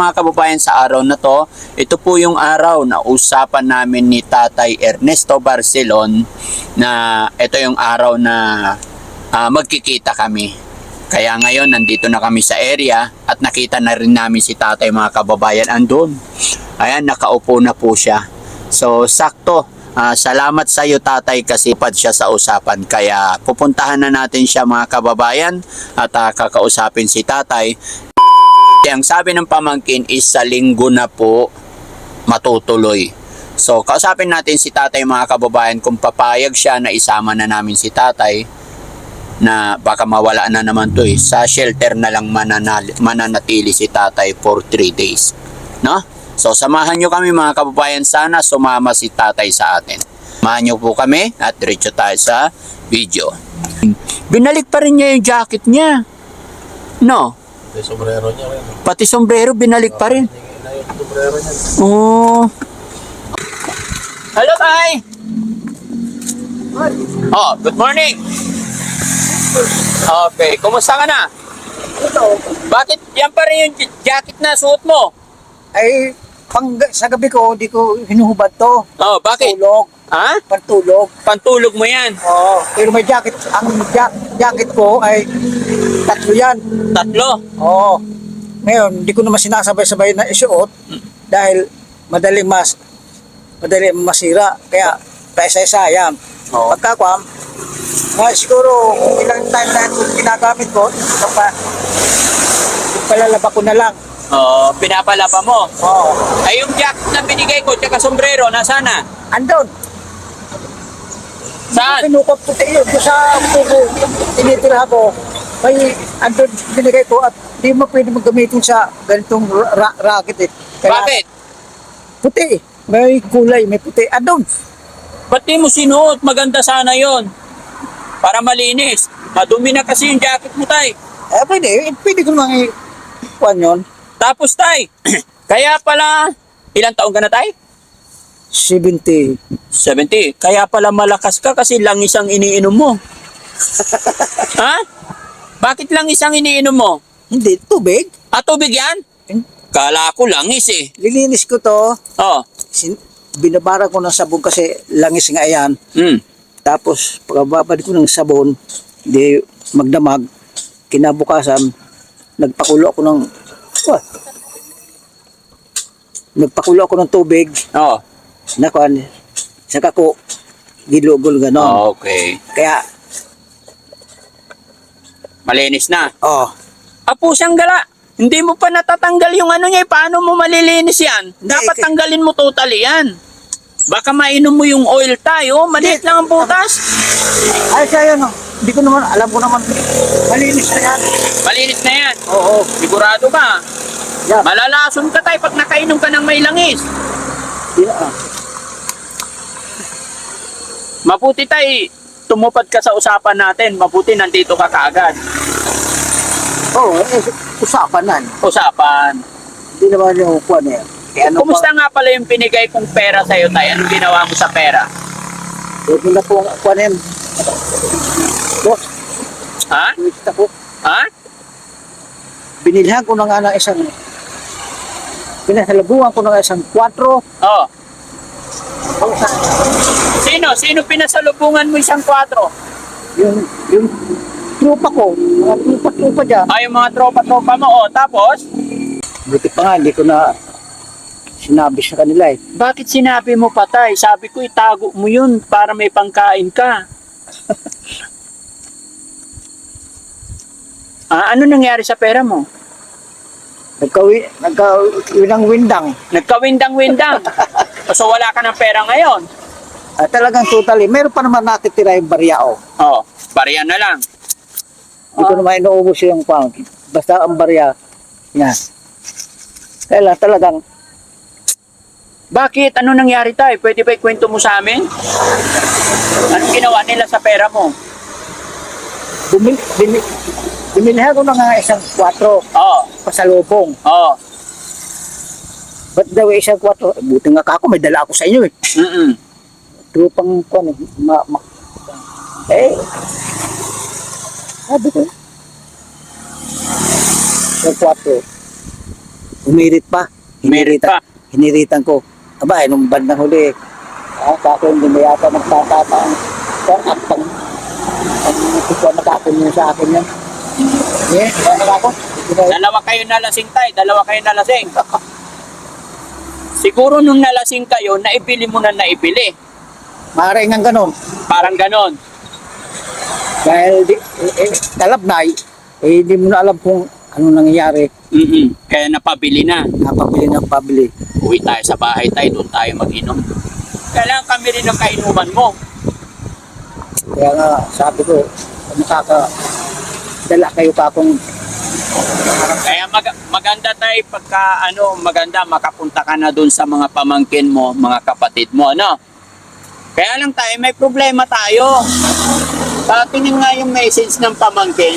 mga kababayan sa araw na to, ito po yung araw na usapan namin ni Tatay Ernesto Barcelon na ito yung araw na ah, magkikita kami. Kaya ngayon nandito na kami sa area at nakita na rin namin si Tatay mga kababayan andun. Ayan, nakaupo na po siya. So, sakto. Ah, salamat sa iyo tatay kasi pad siya sa usapan. Kaya pupuntahan na natin siya mga kababayan at ah, kakausapin si tatay. Ang sabi ng pamangkin is sa linggo na po matutuloy. So, kausapin natin si tatay mga kababayan kung papayag siya na isama na namin si tatay na baka mawala na naman to eh. Sa shelter na lang mananali, mananatili si tatay for 3 days. No? So, samahan nyo kami mga kababayan. Sana sumama si tatay sa atin. Samahan nyo po kami at diretso tayo sa video. Binalik pa rin niya yung jacket niya. No? Yung sombrero niya rin. Pati sombrero binalik pa rin. Na yung sombrero niya. Oh. Hello, Tay! Oh, good morning! Okay, kumusta ka na? Ito, Bakit yan pa rin yung jacket na suot mo? ay pang, sa gabi ko, di ko hinuhubad to. Oh, bakit? Tulog, Ha? pantulog. Pantulog mo yan. Oo, pero may jacket, ang ja- jacket ko ay tatlo yan. Tatlo. Oo. Ngayon, di ko naman sinasabay-sabay na isuot dahil madali mas madali masira. Kaya paisa-isa yan. Oo. Pagkakwam, ah, siguro kung ilang time na ito ginagamit ko, ito pa, palalaba ko na lang. Oh, pinapalapa mo. Oo. Ay, yung jacket na binigay ko, tsaka sombrero, nasana? Andon, Saan? Pinukot ko tayo doon sa puso, tinitira ko. May andun binigay ko at di mo pwede magamitin sa ganitong ra- racket eh. Kaya Bakit? Puti eh. May kulay, may puti. Andun. Ba't di mo sinuot? Maganda sana yon. Para malinis. Madumi na kasi yung jacket mo, tay. Eh, pwede. Eh, Pwede ko naman i-kuhan yun. Tapos, tay, kaya pala, ilang taon ka na, tay? 70. 70. Kaya pala malakas ka kasi lang isang iniinom mo. ha? Bakit lang isang iniinom mo? Hindi, tubig. Ah, tubig yan? Kala ko langis eh. Lilinis ko to. Oh. Sin- binabara ko ng sabon kasi langis nga yan. Hmm. Tapos, pagkababad ko ng sabon, di magdamag, kinabukasan, nagpakulo ako ng, what? Nagpakulo ako ng tubig, Oh. nakuan, saka ko, gilugol ganon. Okay. Kaya, Malinis na. oh, Ah, pusang gala. Hindi mo pa natatanggal yung ano niya. eh. Paano mo malilinis yan? Dapat eh, tanggalin mo totally yan. Baka mainom mo yung oil tayo. Maliit lang ang butas. ay siya yun, oh. Hindi ko naman, alam ko naman, malinis na yan. Malinis na yan. Oo, Sigurado ka. yan. Malalason ka tayo pag nakainom ka ng may langis. Di na, ah. Mabuti tayo, tumupad ka sa usapan natin. Mabuti nandito ka kaagad. Oo, eh, usapan na. Usapan. Hindi naman yung kuwan eh. Kaya ano Kumusta nga pala yung binigay kong pera sa'yo tayo? Anong ginawa mo sa pera? Huwag mo na po kuwan eh. Boss, Ha? kumikita ko. Ha? Binilhan ko na nga ng isang pinasalabuhan ko na nga isang 4 Oh. Sino? Sino pinasalubungan mo isang 4? yung yung trupa ko mga trupa dyan Ay, yung mga tropa-tropa mo. Oh, tapos? buti pa nga hindi ko na sinabi sa kanila eh Bakit sinabi mo patay? Sabi ko, itago mo yun para may pangkain ka. ah, ano nangyari sa pera mo? nagkawi nagkawinang windang Nagkawindang-windang. so, wala ka ng pera ngayon. Ah, talagang totally meron pa naman natitira yung barya oh Oh, bariyan na lang. hindi ko naman inuubos yung pang basta ang barya yan kaya talagang Bakit? Ano nangyari tayo? Pwede ba ikwento mo sa amin? Anong ginawa nila sa pera mo? bumil, bumil, bumilihan ko na nga isang 4 Oh, pasalubong oh. ba't daw isang 4 buti nga ka ako may dala ako sa inyo eh Mm-mm. Trupang ko ano, ma, ma, eh, sabi ko, yung 4, umirit pa. Umirit pa. Hiniritan ko. Aba, eh, nung bandang huli, ah, sa akin, hindi na yata nagtatapang. Kung at pang, pang pang matapon niyo sa akin yan. Eh, ano ako? Dalawa kayo nalasing tay, dalawa kayo nalasing. Siguro nung nalasing kayo, naibili mo na naibili. Maaaring ang ganun. Parang ganon. Dahil di, eh, eh, kalabnay, eh, hindi mo na alam kung ano nangyayari. mm Kaya napabili na. Napabili ng pabili. Uwi tayo sa bahay tayo, doon tayo mag-inom. Kailangan kami rin ng kainuman mo. Kaya nga, sabi ko, nakaka, dala kayo pa akong Kaya mag- maganda tayo pagka ano, maganda makapunta ka na doon sa mga pamangkin mo, mga kapatid mo, ano? Kaya lang tayo, may problema tayo. Patingin nga yung message ng pamangkin.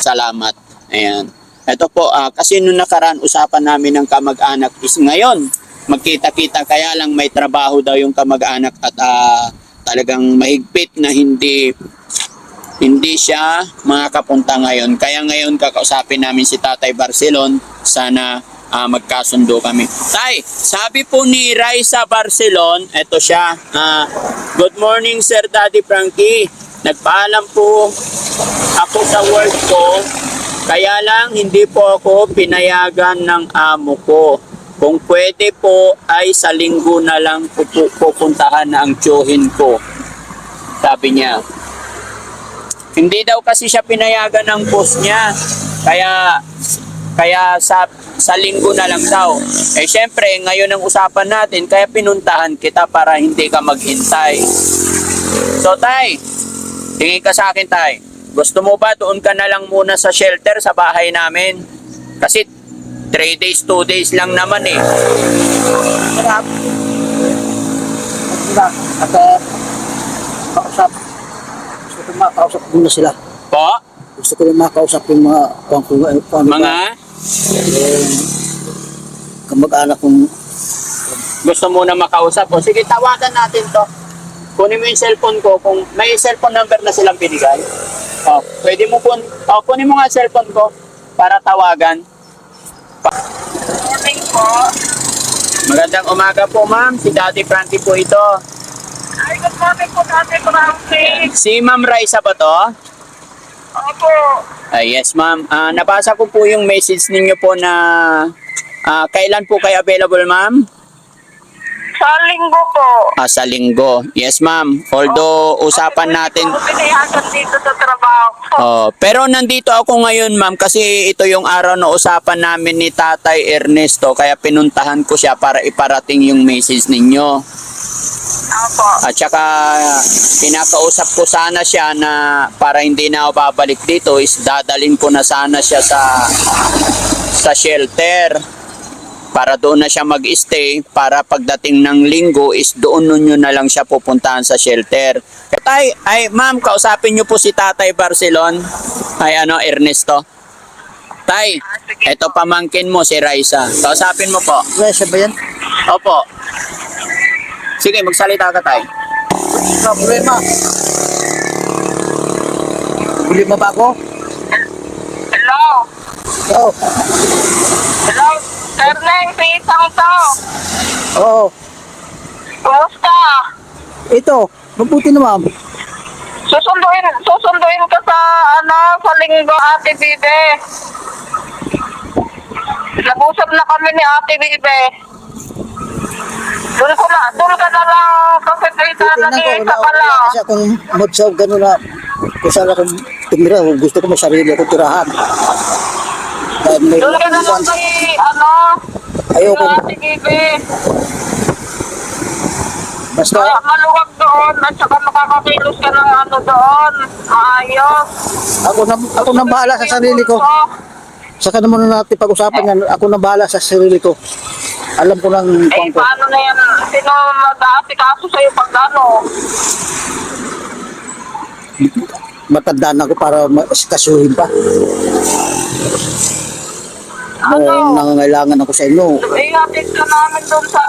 Salamat. Ayan. Ito po, ah, kasi nung nakaraan usapan namin ng kamag-anak is ngayon. Magkita-kita kaya lang may trabaho daw yung kamag-anak at ah, talagang mahigpit na hindi hindi siya makakapunta ngayon. Kaya ngayon kakausapin namin si Tatay Barcelon. Sana ah, magkasundo kami. Tay, sabi po ni Raisa Barcelon, eto siya. ah, good morning Sir Daddy Frankie. Nagpaalam po ako sa work ko. Kaya lang hindi po ako pinayagan ng amo ko. Kung pwede po ay sa linggo na lang pupu- pupuntahan ang tsuhin ko. Sabi niya. Hindi daw kasi siya pinayagan ng boss niya. Kaya kaya sa sa linggo na lang daw. Eh syempre, ngayon ang usapan natin, kaya pinuntahan kita para hindi ka maghintay. So tay, tingin ka sa akin tay. Gusto mo ba doon ka na lang muna sa shelter sa bahay namin? Kasi 3 days, 2 days lang naman eh. Sarap. At at uh, makausap. Gusto ko makausap muna sila. Po, Gusto ko makausap yung mga kung, kung, mga kamag-anak kong gusto mo na makausap o sige tawagan natin to kunin mo yung cellphone ko kung may cellphone number na silang binigay o pwede mo kun o kunin mo nga cellphone ko para tawagan Morning po. magandang umaga po ma'am si Daddy Frankie po ito Ay, good morning po Ate Francis. si Ma'am Raisa ba to? Opo. Ah, yes ma'am Ah, nabasa ko po yung message ninyo po na ah, kailan po kayo available ma'am? Sa linggo po. Ah, sa linggo yes ma'am although usapan natin dito sa trabaho. Oh, pero nandito ako ngayon, ma'am, kasi ito yung araw na usapan namin ni Tatay Ernesto, kaya pinuntahan ko siya para iparating yung message ninyo. Opo. At saka pinakausap ko sana siya na para hindi na ako babalik dito is dadalhin ko na sana siya sa sa shelter para doon na siya mag-stay para pagdating ng linggo is doon ninyo na lang siya pupuntahan sa shelter. Tay, ay ma'am, kausapin niyo po si Tatay Barcelon. Ay ano, Ernesto. Tay, eto pamangkin mo si Raisa. Kausapin mo po. Resa ba yan? Opo. Sige, magsalita ka, Tay. Sa problema. Problema ba ako? Hello. Oo. Hello. Sir Neng, pisang to. Oo. Kumusta? Ito, mabuti naman. Susunduin, susunduin ka sa, ano, sa linggo, Ate Bibe. Nag-usap na kami ni Ate Bibe. Doon ko na, doon ka na lang kasi kita na wala, ka lang. kasi akong sa gano'n na kung saan ako tumira, gusto ko may sarili ako tirahan. Dahil may Doon ka na lang kay, ano, Ayoko. Basta, Ma- maluwag doon at saka makakakilos ka ng ano doon. Ayos. ako na, ako na bahala sa sarili ko. Saka naman na natin pag-usapan yan, ako na bahala sa sarili ko. Alam ko ng Eh, kung paano na yan? Sino mag-aasikaso sa'yo pag ano? Matanda na ako para kasuhin pa. Ano? Uh, nangangailangan ako sa inyo. Eh, hatid ka namin doon sa...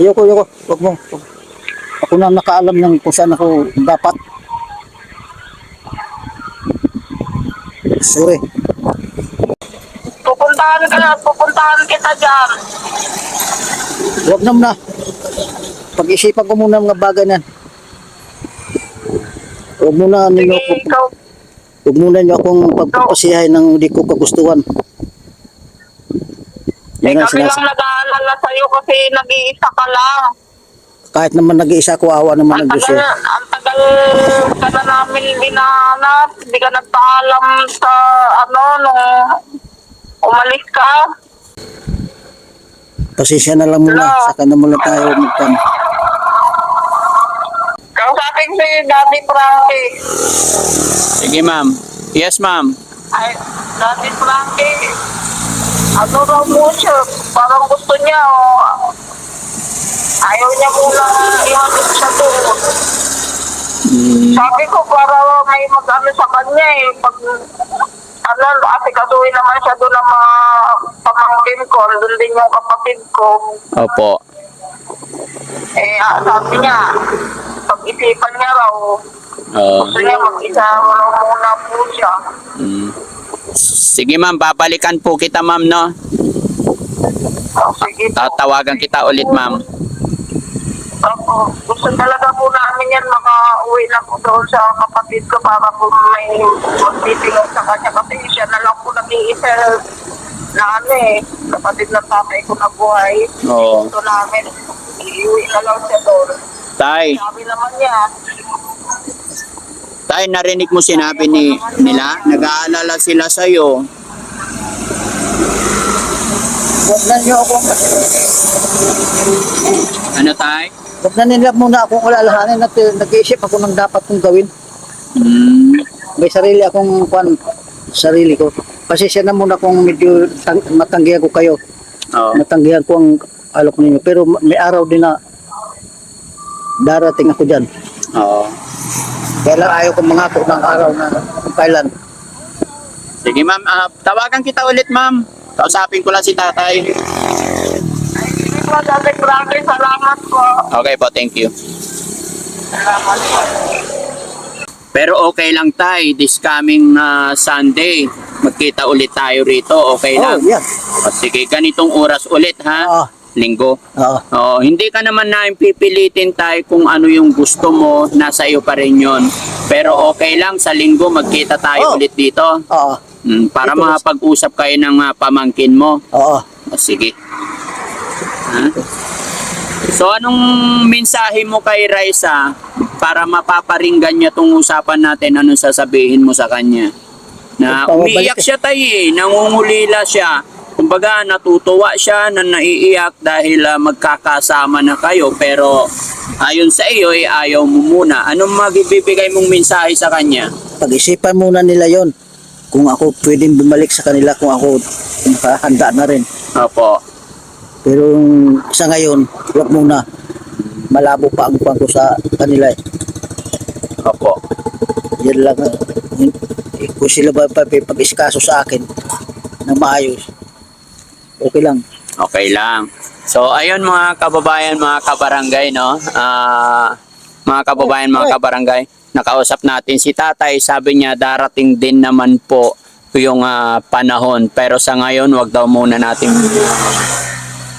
Ayoko, ayoko. Huwag mo. Huwag. Ako na nakaalam ng kung saan ako dapat. Sorry. Pupunta pupuntahan ka na, pupuntahan kita dyan. Huwag na muna. Pag-isipan ko muna mga bagay na. yan. Huwag muna Sige, ninyo, ikaw, huwag muna nyo akong pagpapasiyahin ng hindi ko kagustuhan. Yan ang kami lang nag-aalala sa'yo kasi nag-iisa ka lang. kahit naman nag-iisa ko, awa naman Ang ng Diyos. eh. ang tagal ka na namin binahanap. Hindi ka nagpaalam sa ano, nung umalis ka. Pasensya na lang muna. Hello? Saka na muna tayo magpan. Kausapin si Daddy Frankie. Sige ma'am. Yes ma'am. Ay, Daddy Frankie. Ano raw mo siya? Parang gusto niya, oh. Ayaw niya muna ihatid siya doon. Mm, Sabi ko, para may mag-ano sa kanya eh. Pag, ano, asikasuhin naman siya doon ng mga pamangkin ko. Doon din yung kapatid ko. opo. Eh, ah, sabi niya, pag-isipan niya raw, Oo. gusto niya mag-isa raw muna po siya. Mm. Sige ma'am, babalikan po kita ma'am no. Oh, sige. Tatawagan kita ulit ma'am. Opo, gusto talaga po namin yan makauwi na po doon sa kapatid ko para po may magtitingin sa kanya kasi siya na lang po nag-iisa na ano eh, kapatid ng tatay ko na buhay. Oo. Gusto namin, iuwi na lang siya doon. Tay, Sabi naman niya, tay narinig mo sinabi ni nila, nag-aalala sila sa iyo. Huwag na nyo akong, Ano tay? Huwag na nila muna akong alalahanin at eh, nag-iisip ako ng dapat kong gawin. Mm, May sarili akong kwan, sarili ko. Pasensya na muna kung medyo tang- matanggihan ko kayo. oo. Natanggihan ko ang alok ninyo. Pero ma- may araw din na darating ako dyan. Oo. Kaya lang ayaw ko mangako ng araw na kung kailan. Sige ma'am, ah, tawagan kita ulit ma'am. Kausapin ko lang si tatay. Daddy Frankie, salamat po. Okay po, thank you. Salamat po. Pero okay lang tay, this coming ah, Sunday, magkita ulit tayo rito, okay Oh, lang? yeah. O, sige, ganitong oras ulit ha? Oo. Linggo. Oo. Oh, hindi ka naman namin pipilitin tayo kung ano yung gusto mo, nasa iyo pa rin yun. Pero okay lang, sa linggo magkita tayo Oh. ulit dito. Oo. Mm, para makapag-usap kayo ng ah, pamangkin mo. Oo. O, sige. So anong mensahe mo kay Raisa para mapaparinggan niya tong usapan natin? Anong sasabihin mo sa kanya? Na umiiyak siya tayo eh, nangungulila siya. Kumbaga natutuwa siya na naiiyak dahil ah, magkakasama na kayo pero ayon sa iyo eh ayaw mo muna. Anong magbibigay mong mensahe sa kanya? Pag-isipan muna nila yon kung ako pwedeng bumalik sa kanila kung ako handa na rin. Opo. Pero sa ngayon, huwag muna. Malabo pa ang pangko sa kanila. eh. Opo. Yan lang. Eh, Kung sila ba pa pag-iskaso sa akin na maayos, okay lang. Okay lang. So, ayun mga kababayan, mga kabarangay, no? Ah, mga kababayan, mga kabarangay, nakausap natin si tatay. Sabi niya, darating din naman po yung ah, panahon. Pero sa ngayon, wag daw muna natin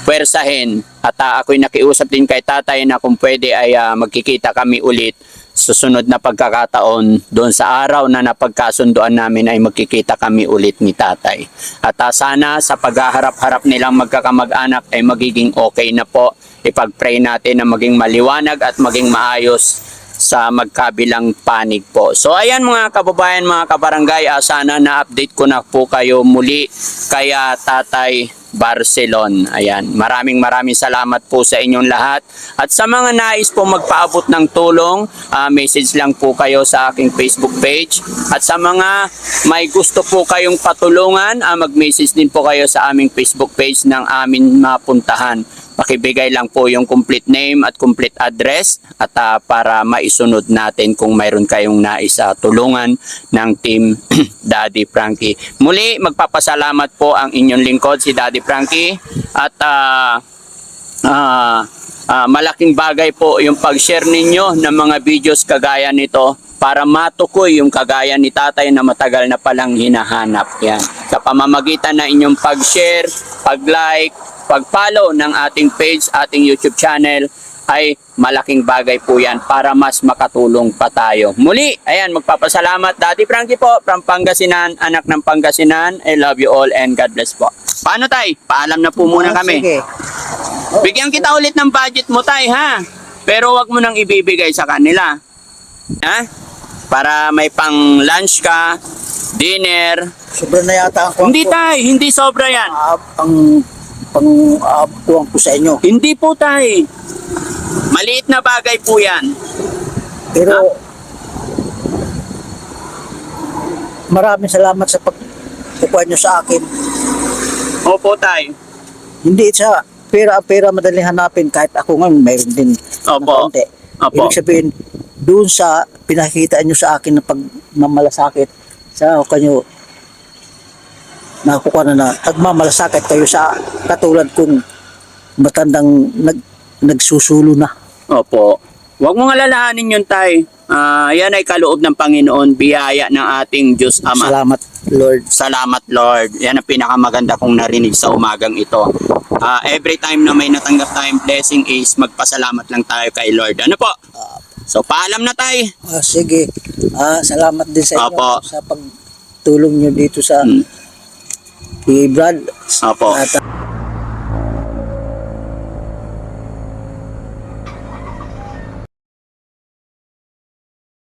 pwersahin. At ah, ako'y nakiusap din kay tatay na kung pwede ay ah, magkikita kami ulit susunod na pagkakataon doon sa araw na napagkasunduan namin ay magkikita kami ulit ni tatay. At ah, sana sa paghaharap-harap nilang magkakamag-anak ay magiging okay na po. Ipag-pray natin na maging maliwanag at maging maayos sa magkabilang panig po. So ayan mga kababayan, mga kabarangay, ah, sana na-update ko na po kayo muli kaya Tatay Barcelon. Ayan, maraming maraming salamat po sa inyong lahat. At sa mga nais po magpaabot ng tulong, ah, message lang po kayo sa aking Facebook page. At sa mga may gusto po kayong patulungan, ah, mag-message din po kayo sa aming Facebook page ng amin mapuntahan. Pakibigay lang po yung complete name at complete address at ah, para maisunod natin kung mayroon kayong nais ah, tulungan ng team Daddy Frankie. Muli, magpapasalamat po ang inyong lingkod si Daddy Frankie at ah, ah, ah, malaking bagay po yung pag-share ninyo ng mga videos kagaya nito para matukoy yung kagaya ni tatay na matagal na palang hinahanap. Yan. sa pamamagitan ng inyong pag-share, pag-like, pag-follow ng ating page, ating YouTube channel ay malaking bagay po yan para mas makatulong pa tayo. Muli, ayan, magpapasalamat Daddy Frankie po from Pangasinan, anak ng Pangasinan. I love you all and God bless po. Paano tay? Paalam na po muna Ah, kami. Sige. Bigyan kita ulit ng budget mo tay ha. Pero wag mo nang ibibigay sa kanila. Ha? Para may pang lunch ka, dinner. Sobrang na yata ang Hindi tay, hindi sobra yan. Ah, ang pang uh, ko sa inyo. Hindi po tay. Maliit na bagay po yan. Pero maraming salamat sa pagkukuha nyo sa akin. Opo tay. Hindi sa pera pera madaling hanapin kahit ako nga mayroon din ng Opo. konti. Opo. Ibig sabihin, doon sa pinakita nyo sa akin na pagmamalasakit sa kanyo nakukuha na na nagmamalasakit kayo sa katulad kong matandang nag, nagsusulo na. Opo. Huwag mong alalahanin yun tay. Ah, yan ay kaloob ng Panginoon, biyaya ng ating Diyos Ama. Salamat Lord. Salamat Lord. Yan ang pinakamaganda kong narinig sa umagang ito. Ah, every time na may natanggap tayong blessing is magpasalamat lang tayo kay Lord. Ano po? So paalam na tayo. Ah, sige. Ah, salamat din sa inyo Opo. sa pagtulong nyo dito sa Hmm. Kay Brad. Opo. At,